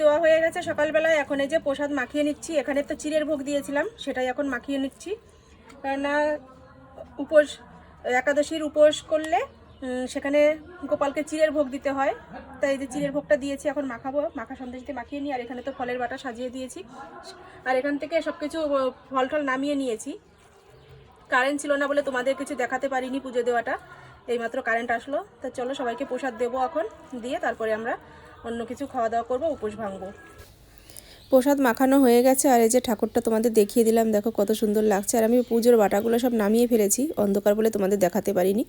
দেওয়া হয়ে গেছে সকালবেলায়। এখন এই যে প্রসাদ মাখিয়ে নিচ্ছি, এখানে তো চিড়ের ভোগ দিয়েছিলাম, সেটাই এখন মাখিয়ে নিচ্ছি। কেননা উপোস, একাদশীর উপোস করলে সেখানে গোপালকে চিড়ের ভোগ দিতে হয়। তাই এই যে চিড়ের ভোগটা দিয়েছি, এখন মাখাবো, মাখা সন্দেশ দিয়ে মাখিয়ে নিই আর এখানে তো ফলের বাটা সাজিয়ে দিয়েছি। আর এখান থেকে সব কিছু ফল টল নামিয়ে নিয়েছি। কারেন্ট ছিল না বলে তোমাদের কিছু দেখাতে পারিনি পুজো দেওয়াটা। এইমাত্র কারেন্ট আসলো। তা চলো সবাইকে প্রসাদ দেবো এখন, দিয়ে তারপরে আমরা অন্য কিছু খাওয়া দাওয়া করব উপোস ভাঙবো। প্রসাদ মাখানো হয়ে গেছে আর এই যে ঠাকুরটা তোমাদের দেখিয়ে দিলাম দেখো কত সুন্দর লাগছে। আর আমি পুজোর বাটাগুলো সব নামিয়ে ফেলেছি অন্ধকার বলে তোমাদের দেখাতে পারিনি।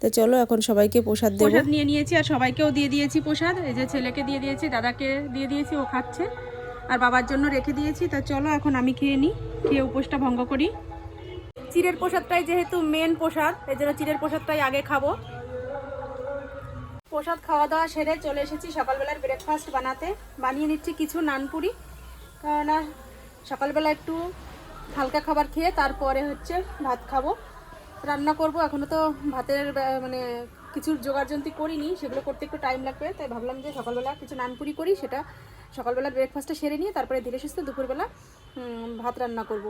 তো চলো এখন সবাইকে প্রসাদ দেবো। প্রসাদ নিয়ে নিয়েছি আর সবাইকেও দিয়ে দিয়েছি প্রসাদ। এই যে ছেলেকে দিয়ে দিয়েছি দাদাকে দিয়ে দিয়েছি ও খাচ্ছে। আর বাবার জন্য রেখে দিয়েছি তা চলো এখন আমি খেয়ে নিই খেয়ে উপোসটা ভঙ্গ করি। চিড়ের প্রসাদটাই যেহেতু মেন প্রসাদ এই জন্য চিড়ের প্রসাদটাই আগে খাব। প্রসাদ খাওয়া দাওয়া সেরে চলে এসেছি সকালবেলার ব্রেকফাস্ট বানাতে। বানিয়ে নিচ্ছি কিছু নানপুরি। কেননা সকালবেলা একটু হালকা খাবার খেয়ে তারপরে হচ্ছে ভাত খাব। রান্না করব। এখনও তো ভাতের মানে কিছু জোগাড়যন্ত্রী করিনি। সেগুলো করতে একটু টাইম লাগবে। তাই ভাবলাম যে সকালবেলা কিছু নানপুরি করি। সেটা সকালবেলা ব্রেকফাস্টটা সেরে নিয়ে তারপরে ধীরে সুস্থ দুপুরবেলা ভাত রান্না করব।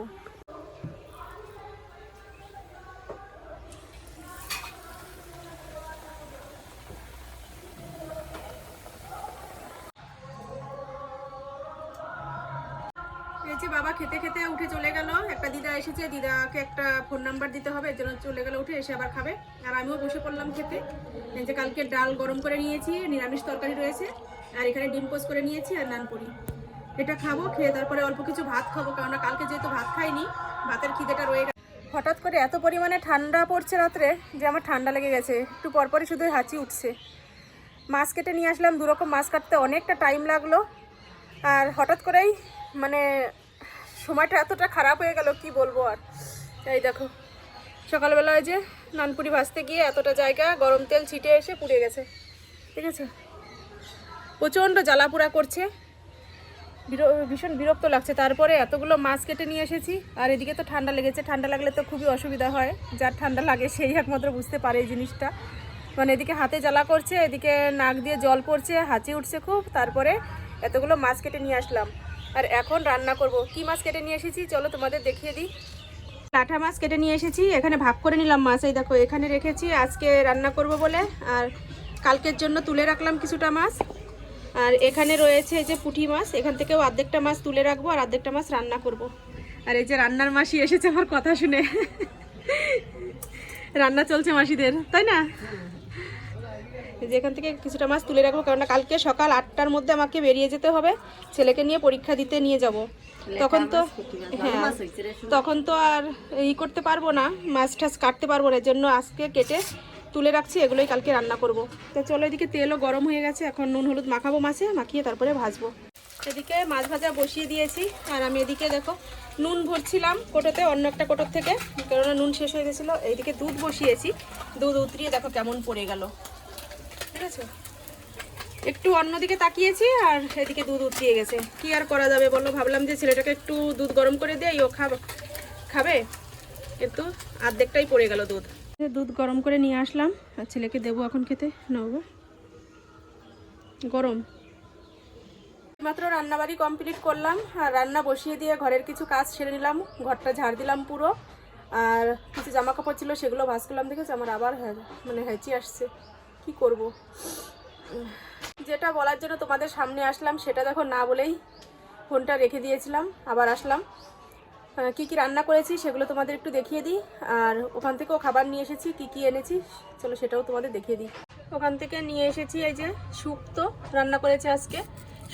যে বাবা খেতে খেতে উঠে চলে গেল। একটা দিদা এসেছে, দিদাকে একটা ফোন নাম্বার দিতে হবে, এর চলে গেল, উঠে এসে আবার খাবে। আর আমিও বসে পড়লাম খেতে। যে কালকে ডাল গরম করে নিয়েছি, নিরামিষ তরকারি রয়েছে, আর এখানে ডিম পোস্ট করে নিয়েছি আর নানপুরি এটা খাব, খেয়ে তারপরে অল্প কিছু ভাত খাব, কারণ কালকে যেহেতু ভাত খাইনি, ভাতের খিদেটা রয়ে গেছে। হঠাৎ করে এত পরিমাণে ঠান্ডা পড়ছে রাত্রে যে আমার ঠান্ডা লেগে গেছে, একটু পরপরই শুধু হাঁচি উঠছে। মাছ কেটে নিয়ে আসলাম, দুরকম মাছ কাটতে অনেকটা টাইম লাগল। আর হঠাৎ করেই মানে সময়টা এতটা খারাপ হয়ে গেল, কি বলব আর? এই দেখো সকালবেলায় যে নানপুরি ভাজতে গিয়ে এতটা জায়গা, গরম তেল ছিটে এসে পুড়ে গেছে, ঠিক আছে? প্রচণ্ড জ্বালাপুরা করছে ভীষণ বিরক্ত লাগছে। তারপরে এতগুলো মাছ কেটে নিয়ে এসেছি, আর এদিকে তো ঠান্ডা লেগেছে। ঠান্ডা লাগলে তো খুবই অসুবিধা হয়, যার ঠান্ডা লাগে সেই একমাত্র বুঝতে পারে এই জিনিসটা। মানে এদিকে হাতে জ্বালা করছে, এদিকে নাক দিয়ে জল পড়ছে, হাঁচি উঠছে খুব। তারপরে এতগুলো মাছ কেটে নিয়ে আসলাম। আর এখন রান্না করব। কি মাছ কেটে নিয়ে এসেছি? চলো তোমাদের দেখিয়ে দিই। লাঠা মাছ কেটে নিয়ে এসেছি। এখানে ভাগ করে নিলাম মাছ। এই দেখো, এখানে রেখেছি আজকে রান্না করব বলে। আর কালকের জন্য তুলে রাখলাম কিছুটা মাছ। আর এখানে রয়েছে যে পুঁটি মাছ। এখান থেকেও অর্ধেকটা মাছ তুলে রাখব আর অর্ধেকটা মাছ রান্না করব। আর এই যে রান্নার মাসি এসেছে আমার কথা শুনে। রান্না চলছে মাসিদের, তাই না? যে এখান থেকে কিছুটা মাছ তুলে রাখব কারণ কালকে সকাল আটটার মধ্যে আমাকে বেরিয়ে যেতে হবে। ছেলেকে নিয়ে পরীক্ষা দিতে নিয়ে যাব। তখন তো হ্যাঁ তখন তো আর ই করতে পারব না মাছ টাছ কাটতে পারব না জন্য আজকে কেটে তুলে রাখছি এগুলোই কালকে রান্না করব। তো চলো এদিকে তেলও গরম হয়ে গেছে এখন নুন হলুদ মাখাবো মাছে মাখিয়ে তারপরে ভাজবো। এদিকে মাছ ভাজা বসিয়ে দিয়েছি আর আমি এদিকে দেখো নুন ভরছিলাম কোটোতে অন্য একটা কোটোর থেকে কেননা নুন শেষ হয়ে গেছিল এইদিকে দুধ বসিয়েছি দুধ উতরিয়ে দেখো কেমন পড়ে গেল। ঠিক আছে? একটু অন্যদিকে তাকিয়েছি আর এদিকে দুধ উঠিয়ে গেছে। কি আর করা যাবে বলো? ভাবলাম যে ছেলেটাকে একটু দুধ গরম করে দেই, ও খাবে খাবে? কিন্তু আর্ধেকটাই পড়ে গেল দুধ। দুধ গরম করে নিয়ে আসলাম, আর ছেলেকে দেবো এখন খেতে। নেব গরম। মাত্র রান্নাবাড়ি কমপ্লিট করলাম, আর রান্না বসিয়ে দিয়ে ঘরের কিছু কাজ সেরে নিলাম। ঘরটা ঝাড় দিলাম পুরো, আর কিছু জামা কাপড় ছিল সেগুলো ভাজ করলাম, দেখেছি? আমার আবার হ্যাঁ- মানে হেঁচি আসছে। কি করব? যেটা বলার জন্য তোমাদের সামনে আসলাম, সেটা দেখো না বলেই ফোনটা রেখে দিয়েছিলাম, আবার আসলাম। কি কি রান্না করেছি সেগুলো তোমাদের একটু দেখিয়ে দিই, আর ওখান থেকেও খাবার নিয়ে এসেছি, কি কি এনেছি, চলো সেটাও তোমাদের দেখিয়ে দিই। ওখান থেকে নিয়ে এসেছি এই যে শুক্তো রান্না করেছে আজকে।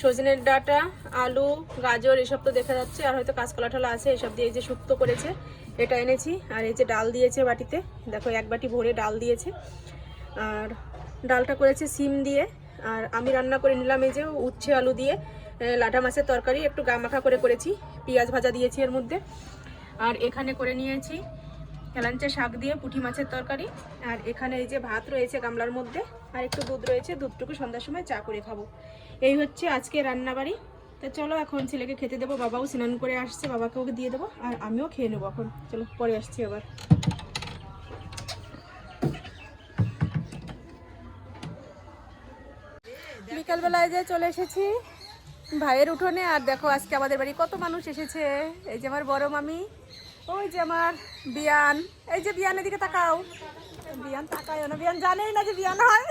সজনের ডাটা, আলু, গাজর, এসব তো দেখা যাচ্ছে, আর হয়তো কাঁচকলা ঠলা আছে, এসব দিয়ে যে শুক্তো করেছে, এটা এনেছি। আর এই যে ডাল দিয়েছে বাটিতে, দেখো এক বাটি ভরে ডাল দিয়েছে। আর ডালটা করেছে সিম দিয়ে, আর আমি রান্না করে নিলাম এই যে উচ্ছে আলু দিয়ে লাটা মাছের তরকারি, একটু গামাখা করে করেছি, পেঁয়াজ ভাজা দিয়েছি এর মধ্যে। আর এখানে করে নিয়েছি হেলাঞ্চা শাক দিয়ে পুঁটি মাছের তরকারি, আর এখানে এই যে ভাত রয়েছে গামলার মধ্যে, আর একটু দুধ রয়েছে, দুধটুকু সন্ধ্যার সময় চা করে খাব। এই হচ্ছে আজকে রান্নাবাড়ি তো চলো এখন ছেলেকে খেতে দেবো, বাবাও স্নান করে আসছে বাবাকে ওকে দিয়ে দেবো, আর আমিও খেয়ে নেব এখন। চলো, পরে আসছি আবার। বিকালবেলায় যে চলে এসেছি ভাইয়ের উঠোনে আর দেখো আজকে আমাদের বাড়ি কত মানুষ এসেছে। এই যে আমার বড় মামি ওই যে আমার বিয়ান এই যে বিয়ানের দিকে তাকাও। বিয়ান তাকায় না বিয়ান জানেই না যে বিয়ান হয়।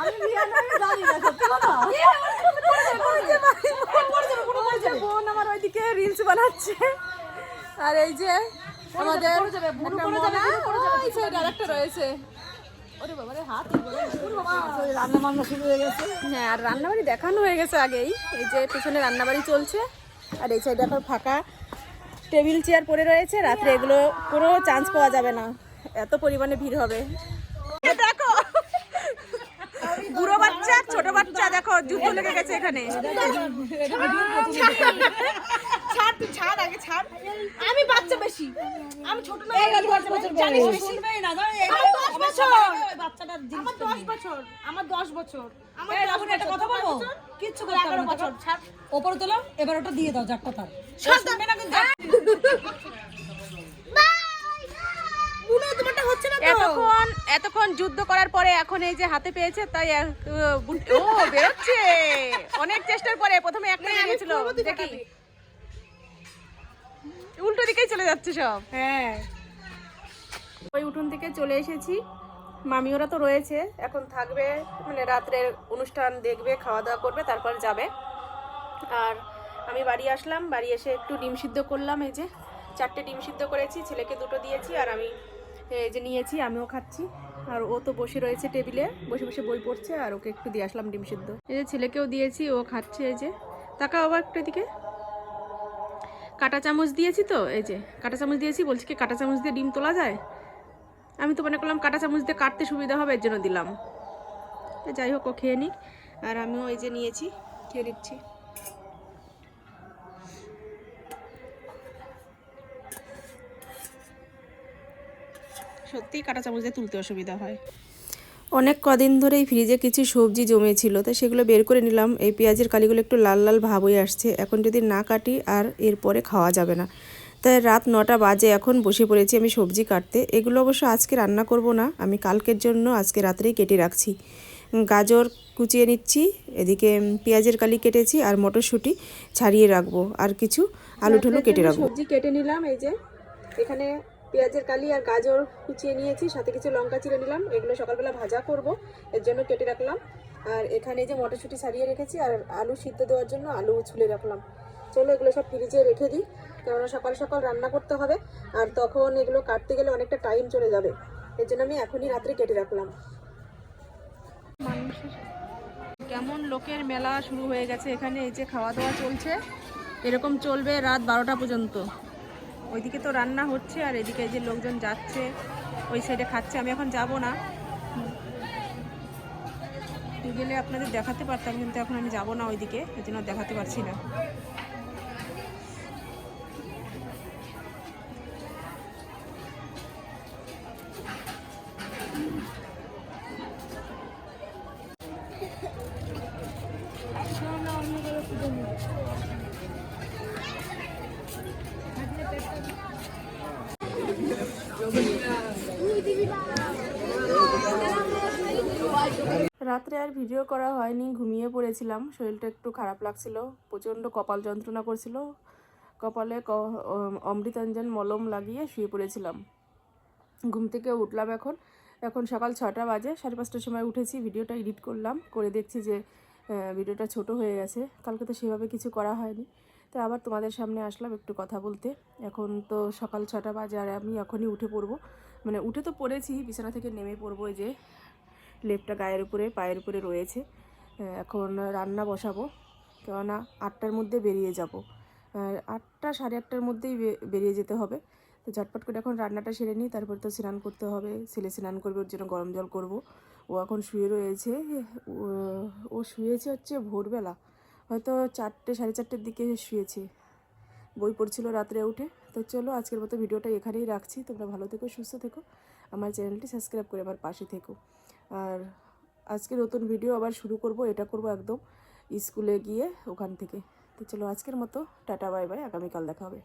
আমি বিয়ান জানি না সত্যি কথা। ওই যে ভাই, ওই যে বোন আমার ওইদিকে রিলস বানাচ্ছে। আর এই যে আমাদের একটা রয়েছে। হয়ে, আর রান্নাবাড়ি দেখানো হয়ে গেছে আগেই। এই যে পিছনে রান্নাবাড়ি চলছে, আর এই সাইডে এখন ফাঁকা টেবিল চেয়ার পড়ে রয়েছে, রাত্রে এগুলো কোনো চান্স পাওয়া যাবে না। এত পরিমাণে ভিড় হবে। দেখো, বুড়ো বাচ্চা ছোট বাচ্চা, দেখো, যুদ্ধ লেগে গেছে এখানে। ছাড় তুই ছাড় আগে ছাড়। আমি বাচ্চা বেশি। আমি ছোট না জানিস বেশি? আমার দশ বছর। আমার দশ বছর। আমার দশ বছর। আমার দশ বছর। কথা বলব? কিচ্ছু করতে হবে না বছর। ছাড়। ওপরে তোলো এবার ওটা দিয়ে দাও যাক কথা। শুনবে না কিন্তু? এতক্ষণ এতক্ষণ যুদ্ধ করার পরে এখন এই যে হাতে পেয়েছে তাই এক- ও বেরোচ্ছে। অনেক চেষ্টার পরে প্রথমে একটা বেরিয়েছিল দেখি। উল্টো দিকেই চলে যাচ্ছে সব। হ্যাঁ। ওই উঠোন থেকে চলে এসেছি। মামি, ওরা তো রয়েছে। এখন থাকবে মানে রাত্রের অনুষ্ঠান দেখবে খাওয়া দাওয়া করবে, তারপর যাবে। আর আমি বাড়ি আসলাম। বাড়ি এসে একটু ডিম সিদ্ধ করলাম। এই যে চারটে ডিম সিদ্ধ করেছি, ছেলেকে দুটো দিয়েছি, আর আমি এই যে নিয়েছি, আমিও খাচ্ছি। আর ও তো বসে রয়েছে টেবিলে, বসে বসে বই পড়ছে, আর ওকে একটু দিয়ে আসলাম ডিম সিদ্ধ। এই যে ছেলেকেও দিয়েছি, ও খাচ্ছে এই যে। তাকাও আবার একটু এদিকে। কাটা চামচ দিয়েছি তো, এই যে, কাটা চামচ দিয়েছি, বলছি কি, কাটা চামচ দিয়ে ডিম তোলা যায়? আমি তো মনে করলাম কাটা চামচ দিয়ে কাটতে সুবিধা হবে, এর জন্য দিলাম। যাই হোক, ও খেয়ে নিক। আর আমিও এই যে নিয়েছি, খেয়ে নিচ্ছি। সত্যিই কাটা চামচ দিয়ে তুলতে অসুবিধা হয়। অনেক কদিন ধরেই ফ্রিজে কিছু সবজি জমেছিল তো সেগুলো বের করে নিলাম। এই পেঁয়াজের কালিগুলো একটু লাল লাল ভাব হয়ে আসছে। এখন যদি না কাটি আর এরপরে খাওয়া যাবে না। তাই রাত নটা বাজে এখন বসে পড়েছি আমি সবজি কাটতে। এগুলো অবশ্য আজকে রান্না করব না আমি কালকের জন্য আজকে রাত্রেই কেটে রাখছি। গাজর কুচিয়ে নিচ্ছি এদিকে পেঁয়াজের কালি কেটেছি আর মটরশুঁটি ছাড়িয়ে রাখব। আর কিছু আলু ঠুলু কেটে রাখব। সবজি কেটে নিলাম এই যে এখানে পেঁয়াজের কালি আর গাজর কুচিয়ে নিয়েছি, সাথে কিছু লঙ্কা চিড়ে নিলাম। এগুলো সকালবেলা ভাজা করব, এর জন্য কেটে রাখলাম। আর এখানে যে মটরশুঁটি ছাড়িয়ে রেখেছি, আর আলু সিদ্ধ দেওয়ার জন্য আলু ছুলে রাখলাম। চলো এগুলো সব ফ্রিজে রেখে দিই, কেননা সকাল সকাল রান্না করতে হবে, আর তখন এগুলো কাটতে গেলে অনেকটা টাইম চলে যাবে। এর জন্য আমি এখনই রাত্রে কেটে রাখলাম। কেমন লোকের মেলা শুরু হয়ে গেছে এখানে, এই যে খাওয়া দাওয়া চলছে, এরকম চলবে রাত বারোটা পর্যন্ত। ওইদিকে তো রান্না হচ্ছে আর এদিকে যে লোকজন যাচ্ছে, ওই সাইডে খাচ্ছে আমি এখন যাব না। গেলে আপনাদের দেখাতে পারতাম, কিন্তু এখন আমি যাব না ওইদিকে ওই জন্য দেখাতে পারছি না রাত্রে আর ভিডিও করা হয়নি, ঘুমিয়ে পড়েছিলাম। শরীরটা একটু খারাপ লাগছিল, প্রচণ্ড কপাল যন্ত্রণা করছিল। কপালে অমৃতাঞ্জন মলম লাগিয়ে শুয়ে পড়েছিলাম। ঘুম থেকে উঠলাম এখন। এখন সকাল ছটা বাজে, সাড়ে পাঁচটার সময় উঠেছি, ভিডিওটা এডিট করলাম, করে দেখছি যে ভিডিওটা ছোট হয়ে গেছে। কালকে তো সেভাবে কিছু করা হয়নি। তো আবার তোমাদের সামনে আসলাম একটু কথা বলতে। এখন তো সকাল ছটা বাজে আর আমি এখনই উঠে পড়ব। মানে উঠে তো পড়েছি, বিছানা থেকে নেমে পড়ব যে, লেপটা গায়ের উপরে, পায়ের উপরে রয়েছে। এখন রান্না বসাবো, কেননা আটটার মধ্যে বেরিয়ে যাব। আটটা সাড়ে আটটার মধ্যেই বেরিয়ে যেতে হবে। তো ঝটপট করে এখন রান্নাটা সেরে নিই, তারপর তো স্নান করতে হবে। ছেলে স্নান করবে, ওর জন্য গরম জল করব। ও এখন শুয়ে রয়েছে ও শুয়েছে হচ্ছে ভোরবেলা। হয়তো চারটে, সাড়ে চারটের দিকে শুয়েছে। বই পড়ছিল রাত্রে উঠে। তো চলো আজকের মতো ভিডিওটা এখানেই রাখছি। তোমরা ভালো থেকো, সুস্থ থেকো। আমার চ্যানেলটি সাবস্ক্রাইব করে আমার পাশে থেকো। আর আজকে নতুন ভিডিও আবার শুরু করব, এটা করব একদম স্কুলে গিয়ে ওখান থেকে। তো চলো আজকের মতো, টাটা, বাই বাই। আগামীকাল দেখা হবে।